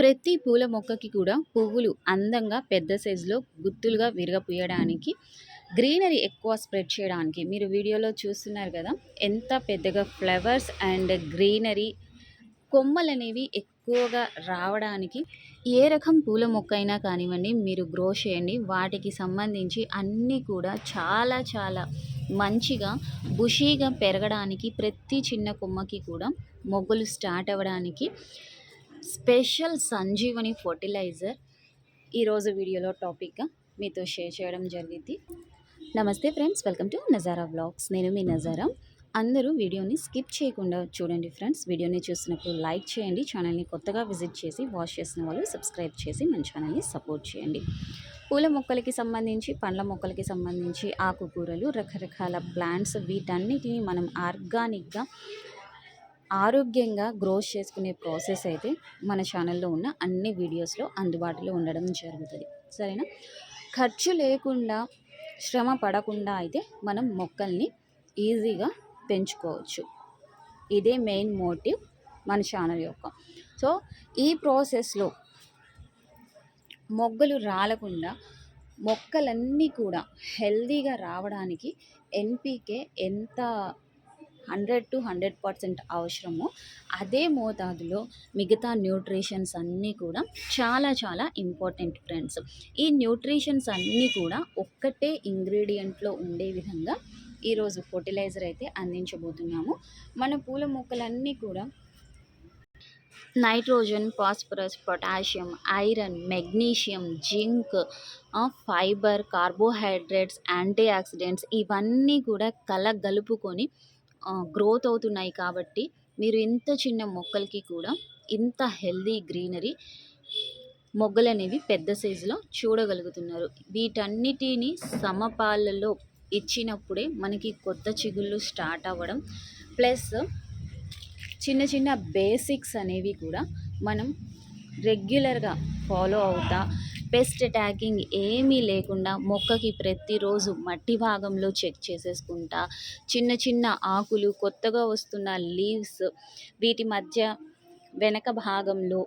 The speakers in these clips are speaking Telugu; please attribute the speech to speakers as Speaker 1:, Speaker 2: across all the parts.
Speaker 1: ప్రతి పూల మొక్కకి కూడా పువ్వులు అందంగా పెద్ద సైజులో గుత్తులుగా విరగపూయడానికి గ్రీనరీ ఎక్కువ స్ప్రెడ్ చేయడానికి మీరు వీడియోలో చూస్తున్నారు కదా ఎంత పెద్దగా ఫ్లవర్స్ అండ్ గ్రీనరీ కొమ్మలు అనేవి ఎక్కువగా రావడానికి ఏ రకం పూల మొక్క అయినా కానివ్వండి మీరు గ్రో చేయండి. వాటికి సంబంధించి అన్నీ కూడా చాలా చాలా మంచిగా బుషీగా పెరగడానికి ప్రతి చిన్న కొమ్మకి కూడా మొగ్గలు స్టార్ట్ అవ్వడానికి స్పెషల్ సంజీవని ఫర్టిలైజర్ ఈరోజు వీడియోలో టాపిక్గా మీతో షేర్ చేయడం జరిగింది. నమస్తే friends welcome to Nazara blogs నేను మీ నజారా. అందరూ వీడియోని స్కిప్ చేయకుండా చూడండి ఫ్రెండ్స్. వీడియోని చూసినప్పుడు లైక్ చేయండి ఛానల్ని కొత్తగా విజిట్ చేసి వాచ్ చేసిన వాళ్ళు సబ్స్క్రైబ్ చేసి మన ఛానల్ని సపోర్ట్ చేయండి. పూల మొక్కలకి సంబంధించి పండ్ల మొక్కలకి సంబంధించి ఆకుకూరలు రకరకాల ప్లాంట్స్ వీటన్నిటిని మనం ఆర్గానిక్గా ఆరోగ్యంగా గ్రోత్ చేసుకునే ప్రాసెస్ అయితే మన ఛానల్లో ఉన్న అన్ని వీడియోస్లో అందుబాటులో ఉండడం జరుగుతుంది. సరేనా? ఖర్చు లేకుండా శ్రమ పడకుండా అయితే మనం మొక్కల్ని ఈజీగా పెంచుకోవచ్చు. ఇదే మెయిన్ మోటివ్ మన ఛానల్ యొక్క. సో ఈ ప్రాసెస్లో మొగ్గలు రాలకుండా మొక్కలన్నీ కూడా హెల్దీగా రావడానికి ఎన్పికే ఎంత హండ్రెడ్ టు హండ్రెడ్ పర్సెంట్ అవసరము. అదే మోతాదులో మిగతా న్యూట్రిషన్స్ అన్నీ కూడా చాలా చాలా ఇంపార్టెంట్ ఫ్రెండ్స్. ఈ న్యూట్రిషన్స్ అన్నీ కూడా ఒక్కటే ఇంగ్రీడియంట్లో ఉండే విధంగా ఈరోజు ఫర్టిలైజర్ అయితే అందించబోతున్నాము. మన పూల మొక్కలన్నీ కూడా nitrogen phosphorus potassium iron magnesium zinc fibre carbohydrates antioxidants ఇవన్నీ కూడా కలగలుపుకొని గ్రోత్ అవుతున్నాయి కాబట్టి మీరు ఇంత చిన్న మొక్కలకి కూడా ఇంత హెల్దీ గ్రీనరీ మొగ్గలు అనేవి పెద్ద సైజులో చూడగలుగుతున్నారు. వీటన్నిటిని సమపాలలో ఇచ్చినప్పుడే మనకి కొత్త చిగుళ్ళు స్టార్ట్ అవ్వడం. ప్లస్ చిన్న చిన్న బేసిక్స్ అనేవి కూడా మనం రెగ్యులర్గా ఫాలో అవుతా పెస్ట్ ట్యాగింగ్ ఏమీ లేకుండా మొక్కకి ప్రతిరోజు మట్టి భాగంలో చెక్ చేసేసుకుంటా. చిన్న చిన్న ఆకులు కొత్తగా వస్తున్న లీవ్స్ వీటి మధ్య వెనక భాగంలో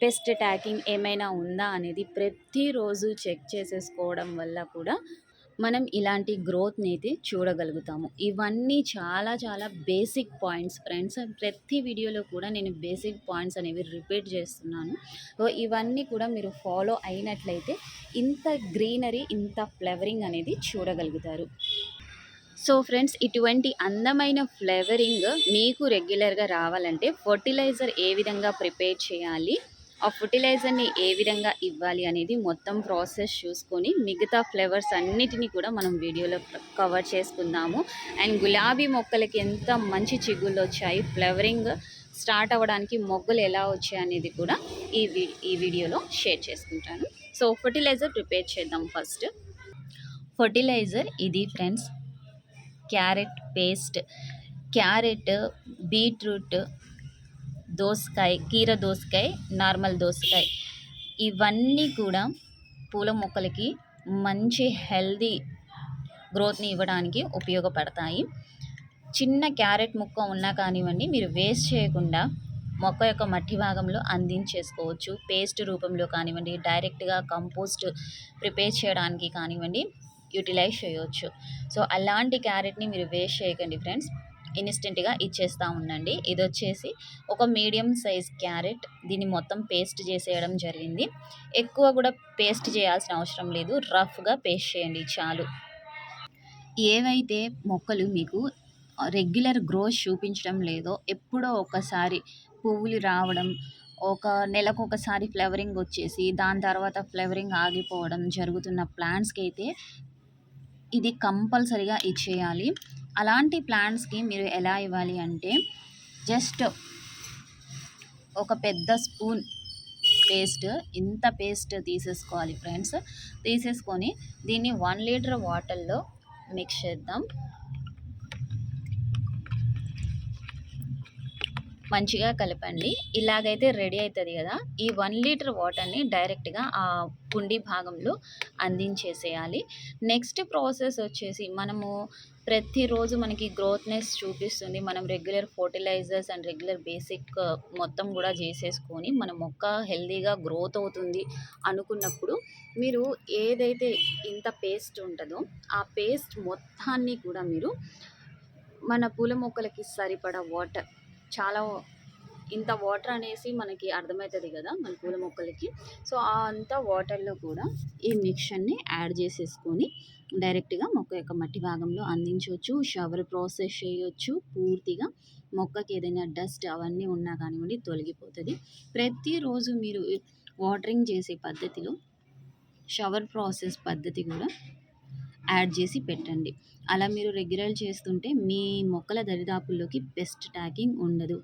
Speaker 1: పెస్ట్ ట్యాకింగ్ ఏమైనా ఉందా అనేది ప్రతిరోజు చెక్ చేసేసుకోవడం వల్ల కూడా మనం ఇలాంటి గ్రోత్ని అయితే చూడగలుగుతాము. ఇవన్నీ చాలా చాలా బేసిక్ పాయింట్స్ ఫ్రెండ్స్ ప్రతి వీడియోలో కూడా నేను బేసిక్ పాయింట్స్ అనేవి రిపీట్ చేస్తున్నాను. సో ఇవన్నీ కూడా మీరు ఫాలో అయినట్లయితే ఇంత గ్రీనరీ ఇంత ఫ్లవరింగ్ అనేది చూడగలుగుతారు. సో ఫ్రెండ్స్ ఇటువంటి అందమైన ఫ్లేవరింగ్ మీకు రెగ్యులర్గా రావాలంటే ఫర్టిలైజర్ ఏ విధంగా ప్రిపేర్ చేయాలి? ఆ ఫర్టిలైజర్ని ఏ విధంగా ఇవ్వాలి అనేది మొత్తం ప్రాసెస్ చూసుకొని మిగతా ఫ్లేవర్స్ అన్నిటినీ కూడా మనం వీడియోలో కవర్ చేసుకుందాము. అండ్ గులాబీ మొక్కలకి ఎంత మంచి చిగుళ్ళు వచ్చాయి ఫ్లవరింగ్ స్టార్ట్ అవ్వడానికి మొగ్గలు ఎలా వచ్చాయి అనేది కూడా ఈ ఈ వీడియోలో షేర్ చేసుకుంటాను. సో ఫర్టిలైజర్ ప్రిపేర్ చేద్దాం ఫస్ట్. ఫర్టిలైజర్ ఇది friends carrot paste carrot beetroot దోసకాయ కీర దోసకాయ నార్మల్ దోసకాయ. ఇవన్నీ కూడా పూల మొక్కలకి మంచి హెల్దీ గ్రోత్ని ఇవ్వడానికి ఉపయోగపడతాయి. చిన్న క్యారెట్ ముక్క ఉన్నా కానివ్వండి మీరు వేస్ట్ చేయకుండా మొక్క యొక్క మట్టి భాగంలో అందించేసుకోవచ్చు. పేస్ట్ రూపంలో కానివ్వండి డైరెక్ట్గా కంపోస్ట్ ప్రిపేర్ చేయడానికి కానివ్వండి యూటిలైజ్ చేయవచ్చు సో అలాంటి క్యారెట్ని మీరు వేస్ట్ చేయకండి ఫ్రెండ్స్. ఇన్స్టెంట్గా ఇచ్చేస్తూ ఉండండి. ఇది వచ్చేసి ఒక మీడియం సైజ్ క్యారెట్ దీన్ని మొత్తం పేస్ట్ చేసేయడం జరిగింది. ఎక్కువ కూడా పేస్ట్ చేయాల్సిన అవసరం లేదు. రఫ్గా పేస్ట్ చేయండి చాలు. ఏవైతే మొక్కలు మీకు రెగ్యులర్ గ్రోత్ చూపించడం లేదో ఎప్పుడో ఒకసారి పువ్వులు రావడం ఒక నెలకు ఒకసారి ఫ్లవరింగ్ వచ్చేసి దాని తర్వాత ఫ్లవరింగ్ ఆగిపోవడం జరుగుతున్న ప్లాంట్స్కి అయితే ఇది కంపల్సరిగా ఇచ్చేయాలి. అలాంటి ప్లాంట్స్కి మీరు ఎలా ఇవ్వాలి అంటే జస్ట్ ఒక పెద్ద స్పూన్ పేస్ట్ ఇంత పేస్ట్ తీసేసుకోవాలి ఫ్రెండ్స్. తీసేసుకొని దీన్ని వన్ లీటర్ వాటర్లో మిక్స్ చేద్దాం. మంచిగా కలపండి. ఇలాగైతే రెడీ అవుతుంది కదా. ఈ వన్ లీటర్ వాటర్ని డైరెక్ట్గా ఆ కుండీ భాగంలో అందించేసేయాలి. నెక్స్ట్ ప్రాసెస్ వచ్చేసి మనము ప్రతిరోజు మనకి గ్రోత్నెస్ చూపిస్తుంది. మనం regular fertilisers and regular basic మొత్తం కూడా చేసేసుకొని మన మొక్క హెల్దీగా గ్రోత్ అవుతుంది అనుకున్నప్పుడు మీరు ఏదైతే ఇంత పేస్ట్ ఉంటుందో ఆ పేస్ట్ మొత్తాన్ని కూడా మీరు మన పూల మొక్కలకి సరిపడా వాటర్ చాలా ఇంత వాటర్ అనేసి మనకి అర్థమవుతుంది కదా మన పూల మొక్కలకి. సో ఆ అంత వాటర్లో కూడా ఈ మిక్చర్ని యాడ్ చేసేసుకొని డైరెక్ట్గా మొక్క యొక్క మట్టి భాగంలో అందించవచ్చు. షవర్ ప్రాసెస్ చేయొచ్చు. పూర్తిగా మొక్కకి ఏదైనా డస్ట్ అవన్నీ ఉన్నా కానివ్వండి తొలగిపోతుంది. ప్రతిరోజు మీరు వాటరింగ్ చేసే పద్ధతిలో షవర్ ప్రాసెస్ పద్ధతి కూడా యాడ్ చేసి పెట్టండి. అలా మీరు రెగ్యులర్ చేస్తుంటే మీ మొక్కల దరిదాపుల్లోకి పెస్ట్ ట్యాకింగ్ ఉండదు.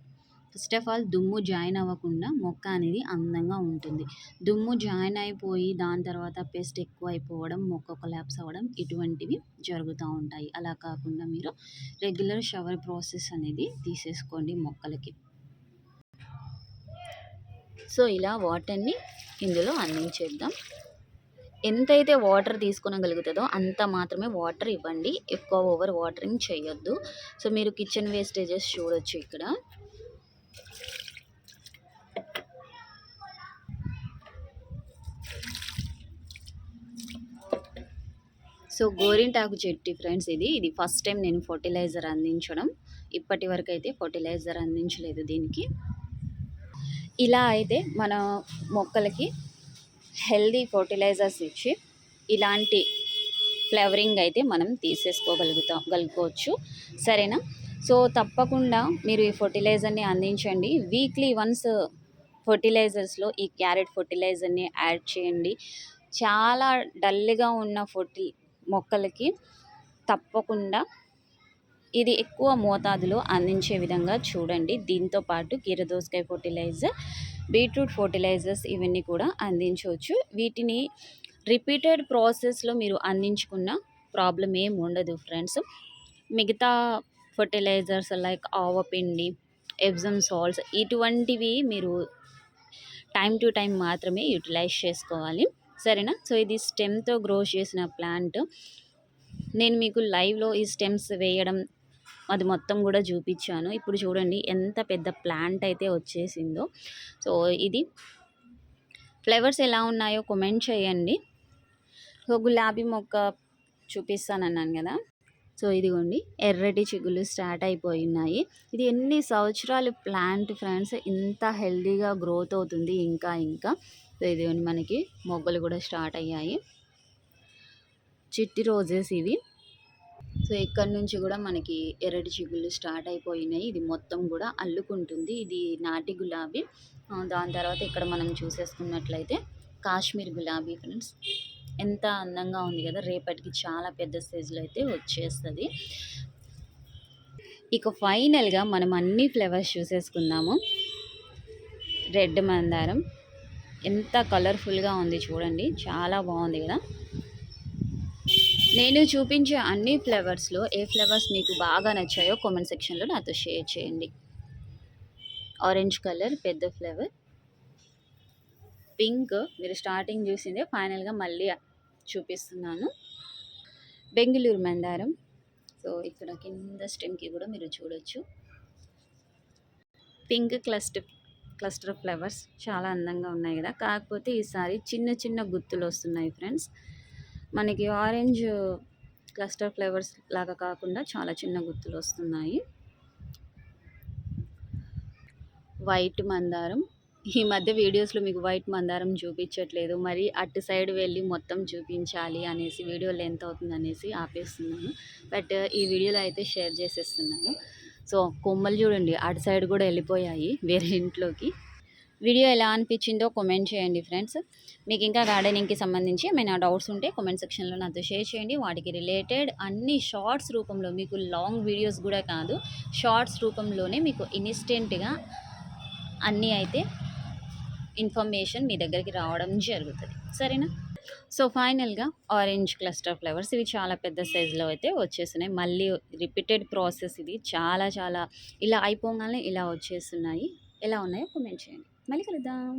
Speaker 1: ఫస్ట్ ఆఫ్ ఆల్ దుమ్ము జాయిన్ అవ్వకుండా మొక్క అనేది అందంగా ఉంటుంది. దుమ్ము జాయిన్ అయిపోయి దాని తర్వాత పెస్ట్ ఎక్కువ అయిపోవడం మొక్క కొలాప్స్ అవ్వడం ఇటువంటివి జరుగుతూ ఉంటాయి. అలా కాకుండా మీరు రెగ్యులర్ షవర్ ప్రాసెస్ అనేది తీసేసుకోండి మొక్కలకి. సో ఇలా వాటర్ని ఇందులో అందించేద్దాం. ఎంతైతే వాటర్ తీసుకొనగలుగుతుందో అంత మాత్రమే వాటర్ ఇవ్వండి. ఎక్కువ ఓవర్ వాటరింగ్ చేయొద్దు. సో మీరు కిచెన్ వేస్టేజెస్ చూడొచ్చు ఇక్కడ. సో గోరింటాకు చెట్టు ఫ్రెండ్స్ ఇది. ఇది ఫస్ట్ టైం నేను ఫర్టిలైజర్ అందించడం. ఇప్పటి వరకు అయితే ఫర్టిలైజర్ అందించలేదు దీనికి. ఇలా అయితే మన మొక్కలకి హెల్దీ ఫర్టిలైజర్స్ ఇచ్చి ఇలాంటి ఫ్లవరింగ్ అయితే మనం తీసేసుకోగలుగుతాం గలుకోవచ్చు సరేనా? సో తప్పకుండా మీరు ఈ ఫర్టిలైజర్ని అందించండి. వీక్లీ వన్స్ ఫర్టిలైజర్స్లో ఈ క్యారెట్ ఫర్టిలైజర్ని యాడ్ చేయండి. చాలా డల్గా ఉన్న ఫర్టి మొక్కలకి తప్పకుండా ఇది ఎక్కువ మోతాదులో అందించే విధంగా చూడండి. దీంతో పాటు కీరదోసకాయ ఫర్టిలైజర్ బీట్రూట్ ఫర్టిలైజర్స్ ఇవన్నీ కూడా అందించవచ్చు. వీటిని రిపీటెడ్ ప్రాసెస్లో మీరు అందించుకున్న ప్రాబ్లం ఏం ఉండదు ఫ్రెండ్స్. మిగతా ఫర్టిలైజర్స్ లైక్ ఆవపిండి ఎబ్జమ్ సాల్ట్స్ ఇటువంటివి మీరు టైం టు టైం మాత్రమే యూటిలైజ్ చేసుకోవాలి. సరేనా? సో ఇది స్టెమ్తో గ్రో చేసిన ప్లాంట్. నేను మీకు లైవ్లో ఈ స్టెమ్స్ వేయడం అది మొత్తం కూడా చూపించాను. ఇప్పుడు చూడండి ఎంత పెద్ద ప్లాంట్ అయితే వచ్చేసిందో. సో ఇది ఫ్లేవర్స్ ఎలా ఉన్నాయో కమెంట్ చేయండి. సో గులాబీ మొక్క చూపిస్తానన్నాను కదా. సో ఇదిగోండి ఎర్రటి చిగులు స్టార్ట్ అయిపోయినాయి. ఇది ఎన్ని సంవత్సరాలు ప్లాంట్ ఫ్రెండ్స్ ఇంత హెల్దీగా గ్రోత్ అవుతుంది ఇంకా ఇంకా. సో ఇదిగోండి మనకి మొగ్గలు కూడా స్టార్ట్ అయ్యాయి. చిట్టి రోజెస్ ఇవి. సో ఇక్కడ నుంచి కూడా మనకి ఎర్రటి చిగుళ్ళు స్టార్ట్ అయిపోయినాయి. ఇది మొత్తం కూడా అల్లుకుంటుంది. ఇది నాటి గులాబీ. దాని తర్వాత ఇక్కడ మనం చూసేసుకున్నట్లయితే కాశ్మీర్ గులాబీ ఫ్రెండ్స్. ఎంత అందంగా ఉంది కదా రేపటికి చాలా పెద్ద సైజులో అయితే వచ్చేస్తుంది. ఇక ఫైనల్గా మనం అన్ని ఫ్లేవర్స్ చూసేసుకుందాము. రెడ్ మందారం. ఎంత కలర్ఫుల్గా ఉంది చూడండి. చాలా బాగుంది కదా నేను చూపించే అన్ని ఫ్లేవర్స్లో ఏ ఫ్లేవర్స్ మీకు బాగా నచ్చాయో కామెంట్ సెక్షన్లో నాతో షేర్ చేయండి. ఆరెంజ్ కలర్ పెద్ద ఫ్లేవర్. పింక్ మీరు స్టార్టింగ్ చూసిందే ఫైనల్గా మళ్ళీ చూపిస్తున్నాను. బెంగళూరు మందారం. సో ఇక్కడ కింద స్టెమ్కి కూడా మీరు చూడొచ్చు. పింక్ క్లస్టర్ క్లస్టర్ ఫ్లవర్స్ చాలా అందంగా ఉన్నాయి కదా. కాకపోతే ఈసారి చిన్న చిన్న గుత్తులు వస్తున్నాయి ఫ్రెండ్స్. మనకి ఆరెంజ్ క్లస్టర్ ఫ్లేవర్స్ లాగా కాకుండా చాలా చిన్న గుర్తులు వస్తున్నాయి. వైట్ మందారం. ఈ మధ్య వీడియోస్లో మీకు వైట్ మందారం చూపించట్లేదు. మరి అటు సైడ్ వెళ్ళి మొత్తం చూపించాలి అనేసి వీడియో లెంత్ అవుతుంది అనేసి ఆపేస్తున్నాను. బట్ ఈ వీడియోలో అయితే షేర్ చేసేస్తున్నాను. సో కొమ్మలు చూడండి అటు సైడ్ కూడా వెళ్ళిపోయాయి వేరే ఇంట్లోకి. వీడియో ఎలా అనిపించిందో కామెంట్ చేయండి ఫ్రెండ్స్ మీకు ఇంకా గార్డెనింగ్కి సంబంధించి ఏమైనా డౌట్స్ ఉంటే కామెంట్ సెక్షన్లో నాతో షేర్ చేయండి వాటికి రిలేటెడ్ అన్ని షార్ట్స్ రూపంలో మీకు లాంగ్ వీడియోస్ కూడా కాదు షార్ట్స్ రూపంలోనే మీకు ఇన్స్టెంట్గా అన్నీ అయితే ఇన్ఫర్మేషన్ మీ దగ్గరికి రావడం జరుగుతుంది సరేనా సో, ఫైనల్‌గా ఆరెంజ్ క్లస్టర్ ఫ్లవర్స్ ఇవి చాలా పెద్ద సైజులో అయితే వచ్చేస్తున్నాయి. మళ్ళీ రిపీటెడ్ ప్రాసెస్ ఇది. చాలా చాలా ఇలా అయిపోగానే ఇలా వచ్చేస్తున్నాయి. ఎలా ఉన్నాయో కామెంట్ చేయండి. మళ్ళీ కలుద్దాం.